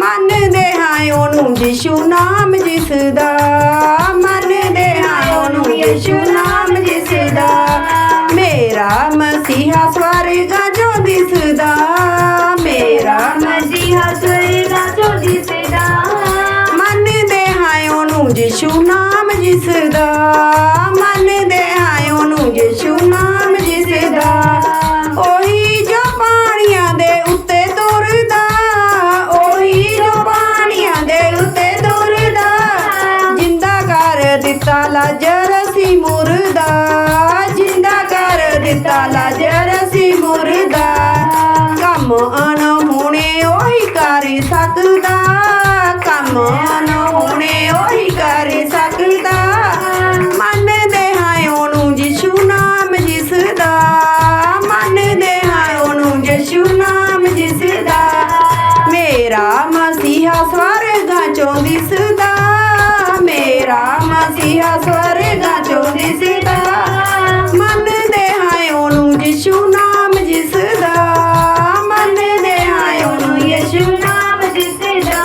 ਮੰਨਦੇ ਹਾਂ ਉਹਨੂੰ ਯਿਸੂ ਨਾਮ ਜਿਸ ਦਾ ਮੰਨਦੇ ਹਾਂ ਉਹਨੂੰ ਯਿਸੂ ਨਾਮ ਜਿਸ ਦਾ ਮੇਰਾ ਮਸੀਹਾ ਸਵਰਗਾ ਜੋ ਦਿਸਦਾ। ਮੇਰਾ ਮਸੀਹਾ ਸਵੇਰਾ ਜੋ ਦਿਸਦਾ। ਮੰਨਦੇ ਹਾਂ ਉਹਨੂੰ ਯਿਸੂ ਨਾਮ ਜਿਸ ਦਾ ਨਾਮ ਦਿਸਦਾ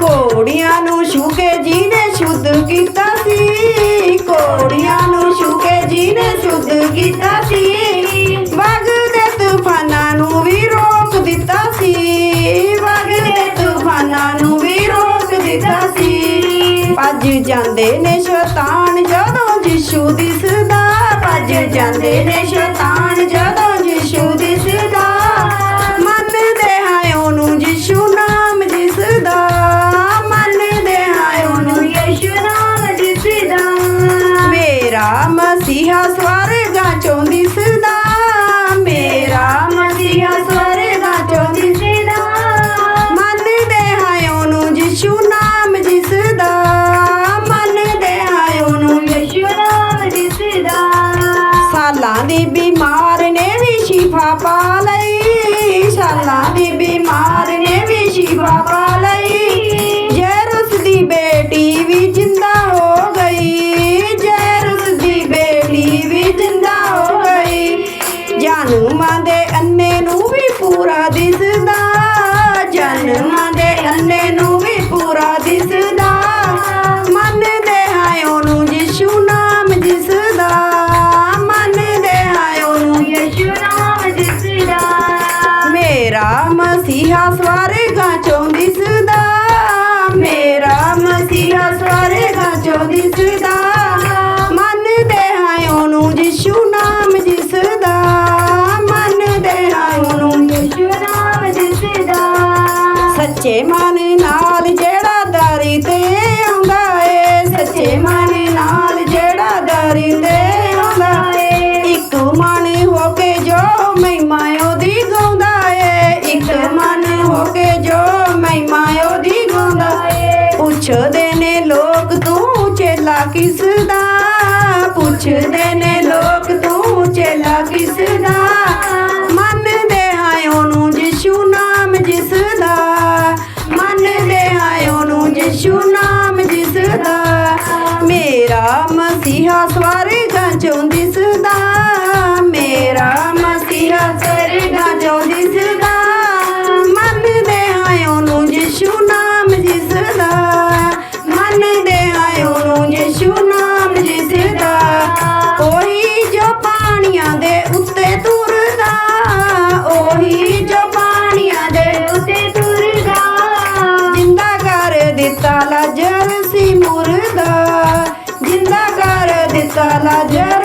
ਕੋੜੀਆਂ ਨੂੰ ਛੂਕੇ ਜਿਹਨੇ ਸ਼ੁੱਧ ਕੀਤਾ ਸੀ। ਕੋੜੀਆਂ ਨੂੰ ਛੁਕੇ ਜੀ ਨੇ ਸ਼ੁੱਧ ਕੀਤਾ ਸੀ। ਭੱਜ ਜਾਂਦੇ ਨੇ ਸ਼ੈਤਾਨ ਜਦੋਂ ਯਿਸੂ ਦਿਸਦਾ ਭੱਜ ਜਾਂਦੇ ਨੇ ਸ਼ੈਤਾਨ ਜਦੋਂ ਯਿਸੂ ਦਿਸਦਾ ਮੰਨਦੇ ਹਾਂ ਉਹਨੂੰ ਯਿਸੂ ਨਾਮ ਦਿਸਦਾ ਮੰਨਦੇ ਹਾਂ ਉਹਨੂੰ ਯਿਸੂ ਨਾਮ ਦਿਸਦਾ ਮੇਰਾ ਮਸੀਹਾ ਸਵਰਗਾਂ పాపాలై చల్లని బిమారినే విషి బాబా ਮਸੀਹਾ ਸਵਰਗਾਂ ਚੋਂ ਦਿਸਦਾ ਮੰਨਦੇ ਹਾਂ ਉਹਨੂੰ ਯਿਸੂ ਨਾਮ ਜਿਸਦਾ। ਮੰਨਦੇ ਹਾਂ ਉਹਨੂੰ ਯਿਸੂ ਨਾਮ ਦਿਸਦਾ ਸੱਚੇ ਮਨ ਨਾਲ ਜਿਹੜਾ ਦਾਰੀ ਤੇ ਆਉਂਦਾ ਏ, ਸੱਚੇ ਮਨ ਨਾਲ ਜਿਹੜਾ ਦਾਰੀ ਤੇ ਆਉਂਦਾ ਏ, ਇੱਕ ਮਨ ਪੁੱਛਦੇ ਨੇ ਲੋਕ, ਤੂੰ ਚੇਲਾ ਕਿਸ ਦਾ ਪੁੱਛਦੇ ਨੇ ਲੋਕ, ਤੂੰ ਚੇਲਾ ਕਿਸ ਦਾ ਮੰਨਦੇ ਹਾਂ ਉਹਨੂੰ ਯਿਸੂ ਨਾਮ ਜਿਸ ਦਾ ਮੰਨਦੇ ਹਾਂ ਉਹਨੂੰ ਜਿਸ਼ੂ ਨਾਮ ਜਿਸ ਦਾ ਮੇਰਾ ਮਸੀਹਾ ਸਵਰਗਾਂ ਚੋਂ la la la